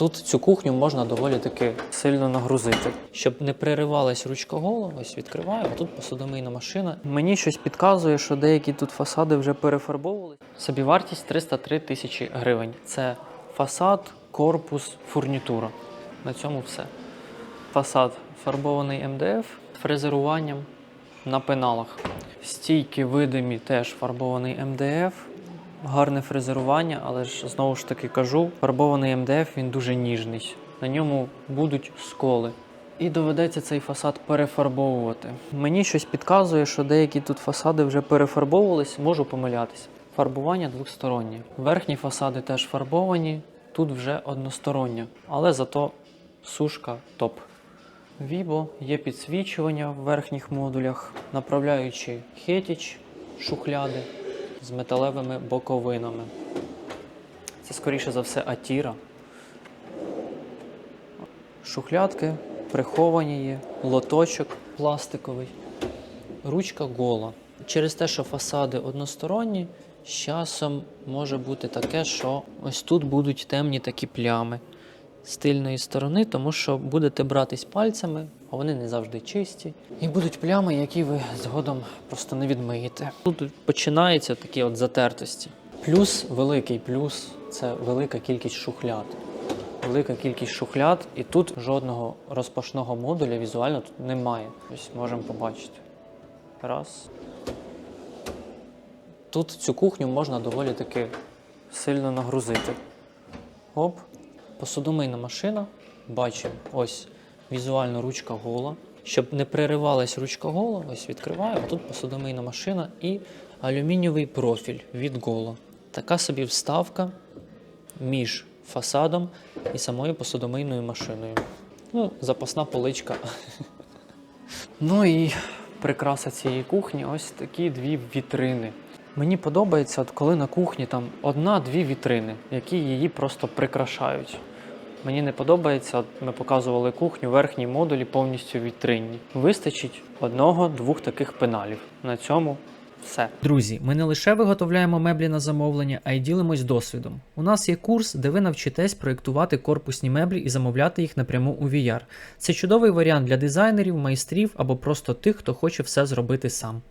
Тут цю кухню можна доволі таки сильно нагрузити. Щоб не переривалась ручкогола, ось відкриваю, а тут посудомийна машина. Мені щось підказує, що деякі тут фасади вже перефарбовували. Собівартість 303 тисячі гривень. Це фасад, корпус, фурнітура. На цьому все. Фасад фарбований МДФ фрезеруванням на пеналах. Стійки видимі теж фарбований МДФ. Гарне фрезерування, але ж знову ж таки кажу, фарбований МДФ він дуже ніжний. На ньому будуть сколи. І доведеться цей фасад перефарбовувати. Мені щось підказує, що деякі тут фасади вже перефарбовувались, можу помилятися. Фарбування двостороннє. Верхні фасади теж фарбовані, тут вже одностороннє, але зато сушка топ. Вібо є підсвічування в верхніх модулях, направляючи хетіч, шухляди з металевими боковинами. Це скоріше за все атіра. Шухлядки приховані є, лоточок пластиковий, ручка гола. Через те, що фасади односторонні, з часом може бути таке, що ось тут будуть темні такі плями з тильної сторони, тому що будете братись пальцями, а вони не завжди чисті. І будуть плями, які ви згодом просто не відмиєте. Тут починаються такі от затертості. Плюс, великий плюс це велика кількість шухляд. Велика кількість шухляд, і тут жодного розпашного модуля візуально тут немає. Ось можемо побачити. Раз. Тут цю кухню можна доволі таки сильно нагрузити. Оп. Посудомийна машина. Бачимо, ось візуально ручка гола. Щоб не переривалась ручка гола, ось відкриваю. Тут посудомийна машина і алюмінієвий профіль від гола. Така собі вставка між фасадом і самою посудомийною машиною. Ну, запасна поличка. Ну і прикраса цієї кухні ось такі дві вітрини. Мені подобається, от коли на кухні там одна-дві вітрини, які її просто прикрашають. Мені не подобається, ми показували кухню, верхній модулі повністю вітринні. Вистачить одного-двох таких пеналів. На цьому все. Друзі, ми не лише виготовляємо меблі на замовлення, а й ділимось досвідом. У нас є курс, де ви навчитесь проєктувати корпусні меблі і замовляти їх напряму у VR. Це чудовий варіант для дизайнерів, майстрів або просто тих, хто хоче все зробити сам.